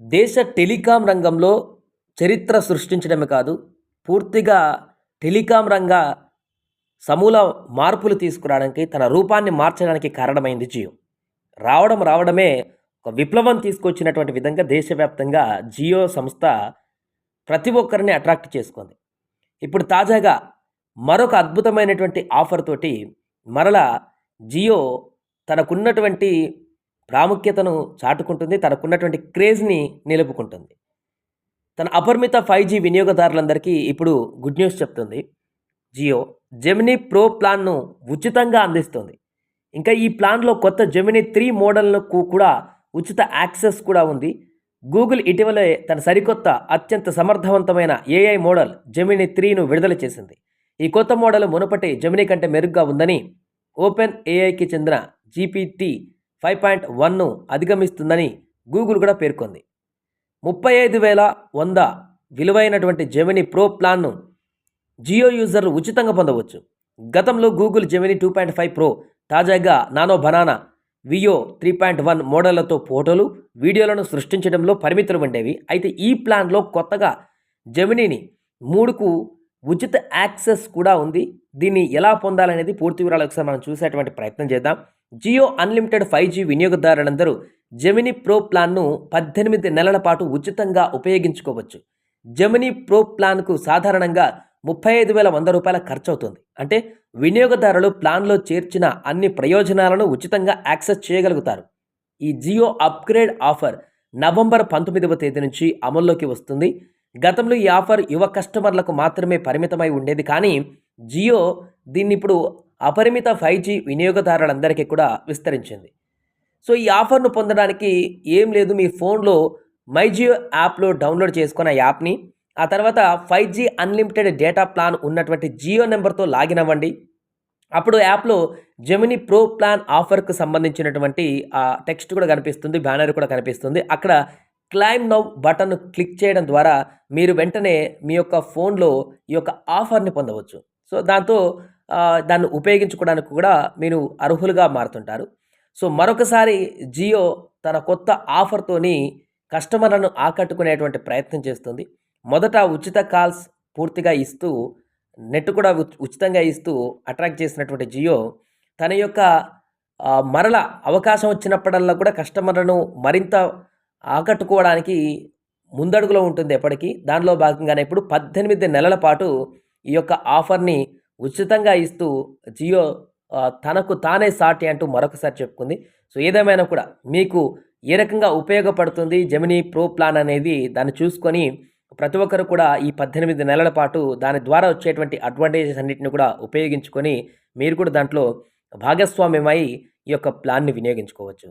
దేశ టెలికాం రంగంలో చరిత్ర సృష్టించడమే కాదు పూర్తిగా టెలికాం రంగ సమూల మార్పులు తీసుకురావడానికి తన రూపాన్ని మార్చడానికి కారణమైంది జియో. రావడం రావడమే ఒక విప్లవం తీసుకొచ్చినటువంటి విధంగా దేశవ్యాప్తంగా జియో సంస్థ ప్రతి ఒక్కరిని అట్రాక్ట్ చేసుకుంది. ఇప్పుడు తాజాగా మరొక అద్భుతమైనటువంటి ఆఫర్ తోటి మరలా జియో తనకున్నటువంటి ప్రాముఖ్యతను చాటుకుంటుంది తనకున్నటువంటి క్రేజ్ని నిలుపుకుంటుంది. తన అపరిమిత ఫైవ్ జీ వినియోగదారులందరికీ ఇప్పుడు గుడ్ న్యూస్ చెప్తుంది. జియో జెమినీ ప్రో ప్లాన్ను ఉచితంగా అందిస్తుంది. ఇంకా ఈ ప్లాన్లో కొత్త జెమినీ త్రీ మోడల్కు కూడా ఉచిత యాక్సెస్ కూడా ఉంది. గూగుల్ ఇటీవలే తన సరికొత్త అత్యంత సమర్థవంతమైన ఏఐ మోడల్ జెమినీ త్రీను విడుదల చేసింది. ఈ కొత్త మోడల్ మునుపటి జెమినీ కంటే మెరుగ్గా ఉందని ఓపెన్ ఏఐకి చెందిన జీపీటీ ఫైవ్ పాయింట్ వన్ను అధిగమిస్తుందని గూగుల్ కూడా పేర్కొంది. ముప్పై ఐదు వేల వంద విలువైనటువంటి జెమినీ ప్రో ప్లాన్ను జియో యూజర్లు ఉచితంగా పొందవచ్చు. గతంలో Google Gemini two point five pro తాజాగా nano banana Veo three point one మోడళ్ళతో ఫోటోలు వీడియోలను సృష్టించడంలో పరిమితులు ఉండేవి. అయితే ఈ ప్లాన్లో కొత్తగా జెమినీని మూడుకు ఉచిత యాక్సెస్ కూడా ఉంది. దీన్ని ఎలా పొందాలనేది పూర్తి వివరాలు ఒకసారి మనం చూసేటువంటి ప్రయత్నం చేద్దాం. జియో అన్లిమిటెడ్ ఫైవ్ జీ వినియోగదారులందరూ జెమినీ ప్రో ప్లాన్ను పద్దెనిమిది నెలల పాటు ఉచితంగా ఉపయోగించుకోవచ్చు. జెమినీ ప్రో ప్లాన్కు సాధారణంగా ముప్పై ఐదు వేల వంద రూపాయల ఖర్చు అవుతుంది అంటే వినియోగదారులు ప్లాన్లో చేర్చిన అన్ని ప్రయోజనాలను ఉచితంగా యాక్సెస్ చేయగలుగుతారు. ఈ జియో అప్గ్రేడ్ ఆఫర్ నవంబర్ పంతొమ్మిదవ తేదీ నుంచి అమల్లోకి వస్తుంది. గతంలో ఈ ఆఫర్ యువ కస్టమర్లకు మాత్రమే పరిమితమై ఉండేది కానీ జియో దీన్ని ఇప్పుడు అపరిమిత ఫైవ్ జీ వినియోగదారులందరికీ కూడా విస్తరించింది. సో ఈ ఆఫర్ను పొందడానికి ఏం లేదు. మీ ఫోన్లో మై జియో యాప్లో డౌన్లోడ్ చేసుకున్న యాప్ని ఆ తర్వాత five G unlimited data plan ఉన్నటువంటి జియో నెంబర్తో లాగిన్ అవ్వండి. అప్పుడు యాప్లో జెమినీ ప్రో ప్లాన్ ఆఫర్కు సంబంధించినటువంటి ఆ టెక్స్ట్ కూడా కనిపిస్తుంది బ్యానర్ కూడా కనిపిస్తుంది. అక్కడ క్లైమ్ నౌ బటన్ క్లిక్ చేయడం ద్వారా మీరు వెంటనే మీ యొక్క ఫోన్లో ఈ యొక్క ఆఫర్ని పొందవచ్చు. సో దాంతో దాన్ని ఉపయోగించుకోవడానికి కూడా మీరు అర్హులుగా మారుతుంటారు. సో మరొకసారి జియో తన కొత్త ఆఫర్తోని కస్టమర్లను ఆకట్టుకునేటువంటి ప్రయత్నం చేస్తుంది. మొదట ఉచిత కాల్స్ పూర్తిగా ఇస్తూ నెట్ కూడా ఉచ్- ఉచితంగా ఇస్తూ అట్రాక్ట్ చేసినటువంటి జియో తన యొక్క మరల అవకాశం వచ్చినప్పుడల్లా కూడా కస్టమర్లను మరింత ఆకట్టుకోవడానికి ముందడుగులో ఉంటుంది ఎప్పటికీ. దానిలో భాగంగానే ఇప్పుడు పద్దెనిమిది నెలల పాటు ఈ యొక్క ఆఫర్ని ఉచితంగా ఇస్తూ జియో తనకు తానే సాటి అంటూ మరొకసారి చెప్పుకుంది. సో ఏదేమైనా కూడా మీకు ఏ రకంగా ఉపయోగపడుతుంది జెమినీ ప్రో ప్లాన్ అనేది దాన్ని చూసుకొని ప్రతి ఒక్కరు కూడా ఈ పద్దెనిమిది నెలల పాటు దాని ద్వారా వచ్చేటువంటి అడ్వాంటేజెస్ అన్నింటిని కూడా ఉపయోగించుకొని మీరు కూడా దాంట్లో భాగస్వామ్యమై ఈ యొక్క ప్లాన్ని వినియోగించుకోవచ్చు.